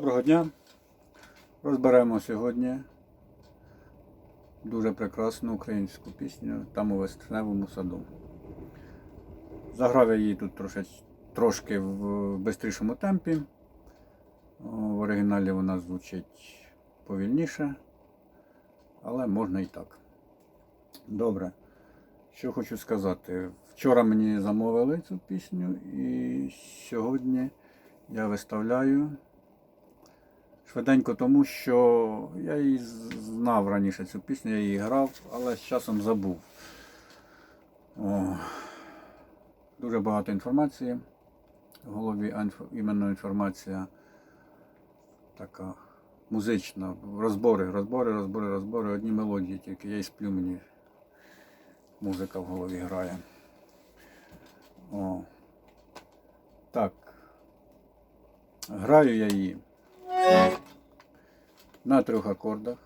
Доброго дня! Розберемо сьогодні дуже прекрасну українську пісню там у весневому саду. Заграв я її тут трошеч- трошки в бистрішому темпі. В оригіналі вона звучить повільніше, але можна і так. Добре. Що хочу сказати. Вчора мені замовили цю пісню і сьогодні я виставляю швиденько, тому що я її знав раніше цю пісню, я її грав, але з часом забув. О, дуже багато інформації в голові, іменно інформація така музична. Розбори, розбори, розбори, розбори, одні мелодії тільки. Я і сплю мені. Музика в голові грає. О. Так. Граю я її на трьох акордах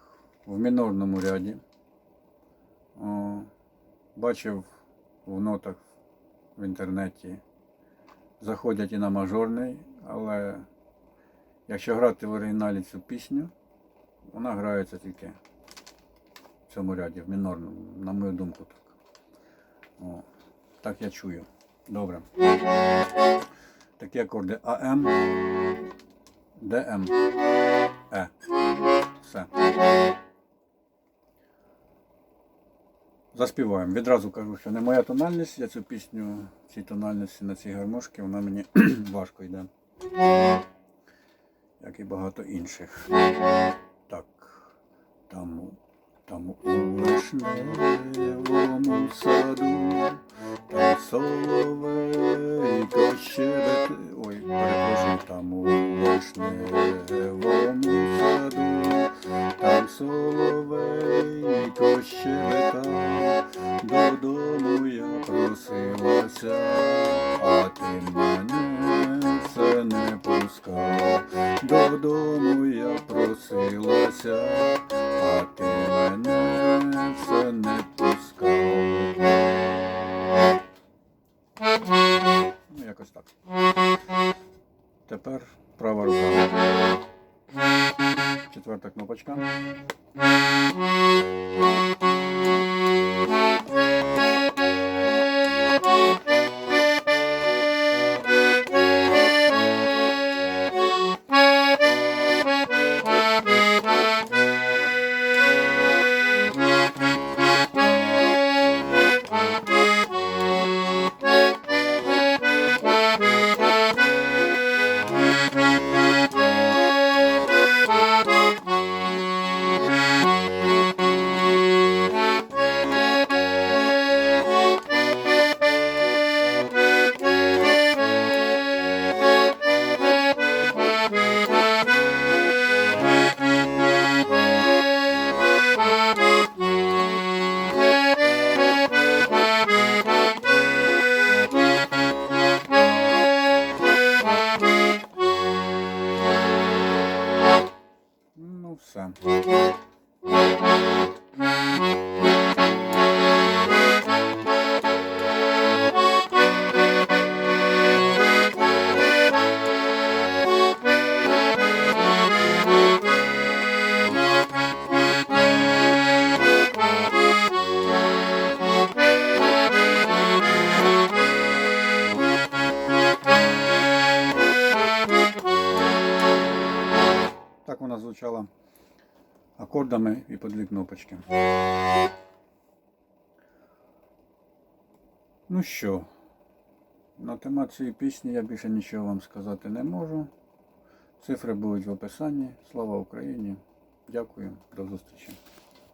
в мінорному ряді. О, бачив в нотах в інтернеті. Заходять і на мажорний, але якщо грати в оригіналі цю пісню, вона грається тільки в цьому ряді, в мінорному, на мою думку так. О, так я чую. Добре. Такі акорди АМ, ДМ, Е. Все. Заспіваємо. Відразу кажу, що не моя тональність, я цю пісню цій тональності на цій гармошці, вона мені важко йде. Як і багато інших. Так. Там, там у вишневому саду, там соловейко щебет. Ой, перепрошую, там у вишневому саду, там соловейко щебетав, додому я просилася, а ти мене все не пускав. Додому я просилася, а ти мене все не пускав. Ну, якось так. Тепер права рука. Четверта кнопочка. Ну. Так вона звучала акордами і по дві кнопочки. Ну що, на тема цієї пісні я більше нічого вам сказати не можу. Цифри будуть в описанні. Слава Україні! Дякую, до зустрічі.